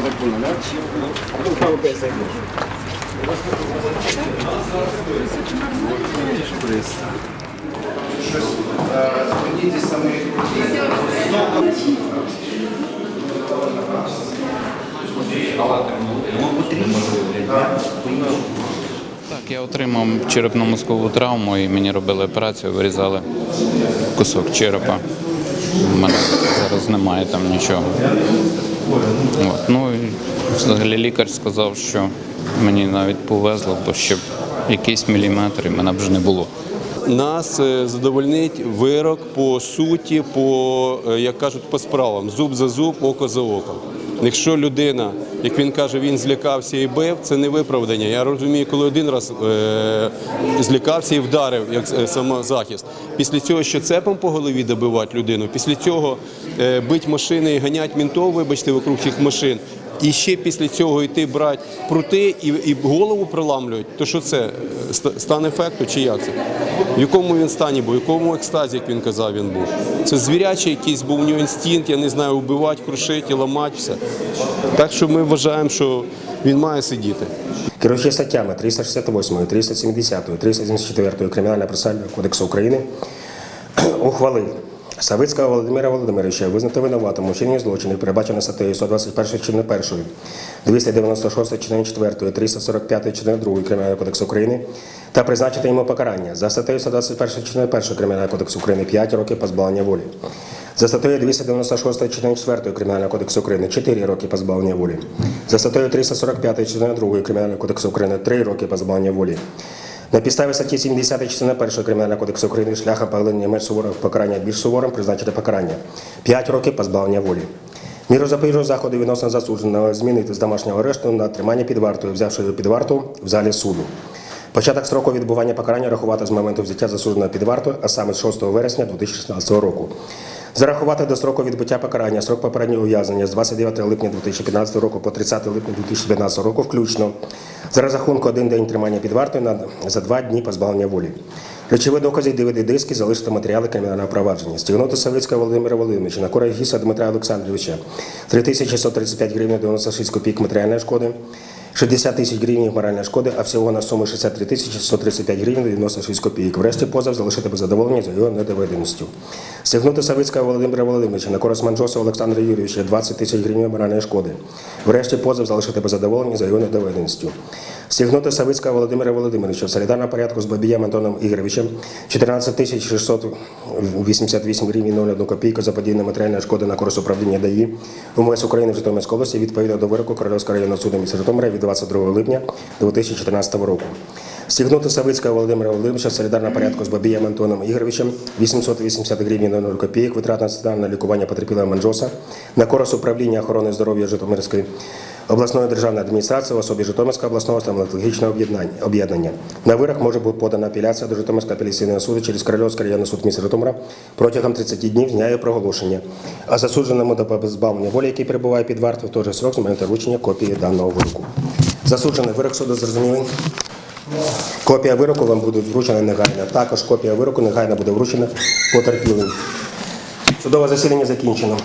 я так понял, да? Так, я отримав черепно-мозкову травму і мені робили операцію, вирізали кусок черепа. У мене зараз немає там нічого. От. Ну, і взагалі лікар сказав, що мені навіть повезло, бо щоб якийсь міліметр і мене б вже не було. Нас е, задовольнить вирок по суті, по е, як кажуть, по справам зуб за зуб, око за око. Якщо людина, як він каже, він злякався і бив, це не виправдання. Я розумію, коли один раз е, злякався і вдарив як е, самозахист. Після цього ще цепом по голові добивати людину, після цього е, бить машини і ганять мінтов, вибачте, вокруг цих машин. І ще після цього йти брати прути і, і голову приламлюють, то що це е, ста- стан ефекту чи як це? В якому він стані був, в якому екстазі, як він казав, він був. Це звірячий якийсь був у нього інстинкт, я не знаю, вбивати, крушити, ламати все. Так що ми вважаємо, що він має сидіти. Керуючи статтями 368, 370, 374 Кримінального процесуального кодексу України ухвалив Савицького Володимира Володимировича визнати винуватим у вчиненні злочинів, передбачено статтею 121 частини 1, 296 частини 4, 345 частини 2 Кримінального кодексу України та призначити йому покарання за статтею 121 частини 1 Кримінального кодексу України 5 років позбавлення волі. За статтею 296 частини 4 Кримінального кодексу України 4 роки позбавлення волі. За статтею 345 частини 2 Кримінального кодексу України 3 роки позбавлення волі. На підставі статті 70 частини 1 Кримінального кодексу України шляхом поглинення менш суворого покарання більш суворим призначити покарання 5 років позбавлення волі. Міру запобіжного заходу відносно засудженого змінити з домашнього арешту на тримання під вартою, взявши під варту в залі суду. Початок строку відбування покарання рахувати з моменту взяття засудженого під варту, а саме з 6 вересня 2016 року. Зарахувати до строку відбуття покарання срок попереднього ув'язнення з 29 липня 2015 року по 30 липня 2015 року включно за розрахунку один день тримання під вартою на за два дні позбавлення волі. Речові докази dvd диски залишити матеріали кримінального провадження. Стігнути Савицька Володимира Володимировича на Гіса Дмитра Олександровича 3135 гривень 96 копійок матеріальної шкоди. 60 тисяч гривень моральної шкоди, а всього на суму 63 тисячі 135 гривень 96 копійок. Врешті позов залишити без задоволення за його недоведеністю. Стягнути Савицького Володимира Володимировича на користь Манжоса Олександра Юрійовича 20 тисяч гривень моральної шкоди. Врешті позов залишити без задоволення за його недоведеністю. Стягнути Савицького Володимира Володимировича в солідарному порядку з Бабієм Антоном Ігоровичем 14 тисяч 688 гривень 01 копійку за подійне матеріальної шкоди на користь управління ДАІ УМС України в Житомирській області відповідно до вироку Корольовського районного суду міста Житомира від 22 липня 2014 року. Стягнути Савицького Володимира Володимировича в солідарному порядку з Бабієм Антоном Ігоровичем 880 гривень 0 копійок витрат на лікування потерпілого Манджоса на користь управління охорони здоров'я Житомирської обласної державної адміністрації в особі Житомирського обласного стоматологічного об'єднання-. На вирок може бути подана апеляція до Житомирського апеляційного суду через Корольовський районний суд міста Житомира протягом 30 днів з дня його проголошення. А засудженому до позбавлення волі, який перебуває під вартою, в той же срок з моменту вручення копії даного вироку. Засуджений вирок суду зрозумілий. Копія вироку вам буде вручена негайно. Також копія вироку негайно буде вручена потерпілим. Судове засідання закінчено.